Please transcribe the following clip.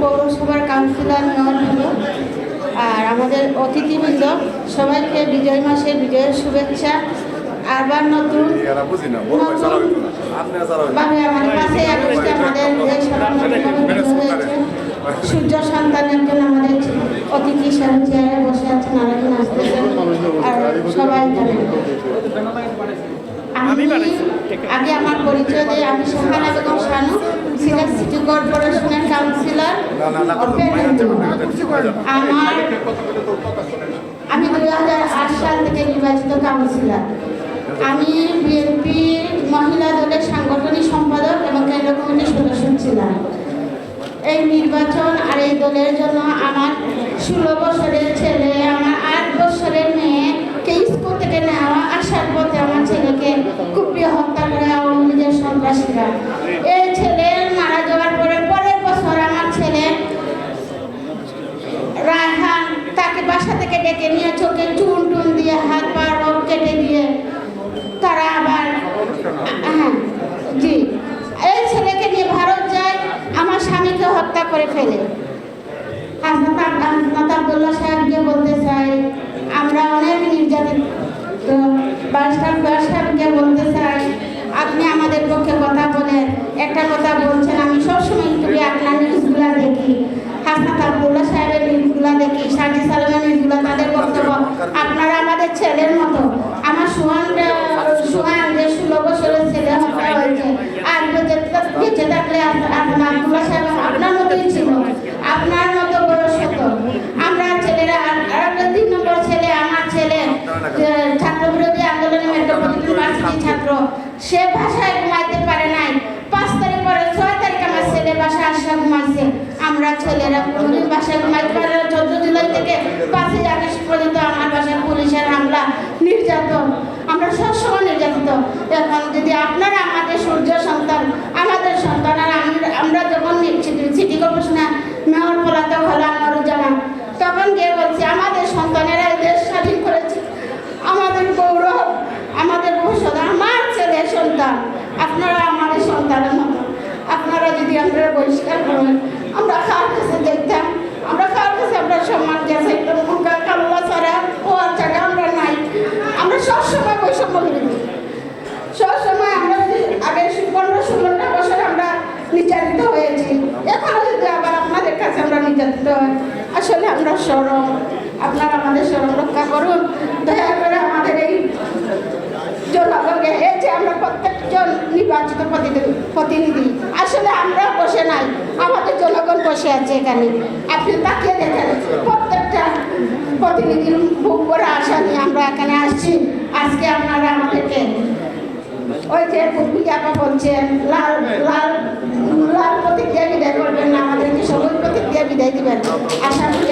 পৌরসভার কাউন্সিলর মেয়রবৃন্দ আর আমাদের অতিথিবৃন্দ, সবাইকে বিজয় মাসের বিজয়ের শুভেচ্ছা। আবার নতুন সূর্য সন্তান একজন আমাদের অতিথি হিসাবে চেয়ারে বসে আছেন আর একজন আসতেছেন। আর সবাই আমি আগে আমার পরিচয় দিয়ে আমি সোহানা বেগম শানু সিটি কর্পোরেশনের সাংগঠনিক সম্পাদক এবং কেন্দ্র ছিলাম। এই নির্বাচন আর এই দলের জন্য আমার ষোলো বছরের ছেলে, আমার আট বছরের মেয়েকে স্কুল থেকে নেওয়া আসার পথে আমার ছেলেকে কুপিয়ে হত্যা করে আওয়ামী লীগের সন্ত্রাসীরা এই ছেলে মারা যাওয়ার পরে পরের বছর আমার ছেলে রায়হান তাকে ডেকে নিয়ে চোখে চুন টুন দিয়ে হাত পা রোগ কেটে দিয়ে তারা আবার হ্যাঁ জি। এই ছেলেকে নিয়ে ভারত যায়, আমার স্বামীকে হত্যা করে ফেলে। হাসনাত হাসনাত আবদুল্লাহ সাহেবকে বলতে চাই আমরা অনেক নির্যাতিত, বাদশাহ সাহেবকে বলতে চাই আপনি আমাদের পক্ষে কথা বলেন, একটা কথা বলছেন, আমি সবসময় ইউটিউবে আপনার নিউজগুলা দেখি। হাসনাত আবদুল্লাহ সাহেবের নিউজগুলা দেখি সাজি সালামের নিউজগুলো তাদের বক্তব্য আপনারা আমাদের ছেলের মতো আমার সুহান সুহান যে ষোলো বছরের ছেলে হত্যা হয়েছে আর বেঁচে বেঁচে থাকলে আপনার আবদুল্লাহ সাহেব আপনার মতোই ছিল আপনার মতো বয়স হতো আমরা ছেলেরা আর আর একটা তিন নম্বর ছেলে আমার ছেলে যে ছাত্র বিরোধী আন্দোলনে মেট্রোপলিটন ভার্সিটি ছাত্র সে ভাষায় ঘুমাইতে পারে নাই। পাঁচ তারিখ পরে ছয় তারিখ আমার ছেলে বাসায় আসা ঘুমাইছে আমরা ছেলেরা কোনোদিন বাসায় ঘুমাইতে পারে না। চোদ্দ জুলাই থেকে পাঁচই আগস্ট পর্যন্ত আমার বাসায় পুলিশের হামলা, নির্যাতন। আমরা সবসময় নির্যাতিত। এখন যদি আপনারা আমাদের সূর্য সন্তান আমাদের সন্তান আর আমরা আমরা যখন সিটি কর্পোরেশনে মেয়র পলাতক হলাম মরুজামান তখন গিয়ে বলছি আমাদের সন্তানেরা এই দেশ স্বাধীন করেছে আমাদের গৌরব আমাদের ভবিষ্যৎ আমার ছেলে সন্তান আপনারা আমাদের সন্তানের মতো আপনারা যদি আপনারা আমরা কার কাছে দেখতাম? আমরা কার কাছে আমরা সম্মান গেছে কাল্লা ছাড়া ও জায়গা আমরা নাই। আমরা সবসময় বৈষম্য বিরোধী। সবসময় আমরা আগে পনেরো ষোলোটা বছর আমরা নির্যাতিত হয়েছি। এখনও যদি আবার আপনাদের কাছে আমরা নির্যাতিত হয়, আসলে আমরা সরম আপনারা আমাদের সরম রক্ষা করুন। দয়া করে আমাদের এই জনগণকে, এই যে আমরা প্রত্যেকজন নির্বাচিত প্রতিনিধি, আসলে আমরা বসে নাই। আমাদের জনগণ বসে আছে এখানে। আপনি তাকিয়ে দেখেন, প্রত্যেকটা প্রতিনিধির বুক করে আসা নিয়ে আমরা এখানে আসছি। আজকে আপনারা আমাদেরকে ওই যে আপা বলছেন, লাল লাল লাল প্রতিক্রিয়া বিদায় করবেন না, আমাদেরকে সবুজ প্রতিক্রিয়া বিদায় দিবেন। আশা করি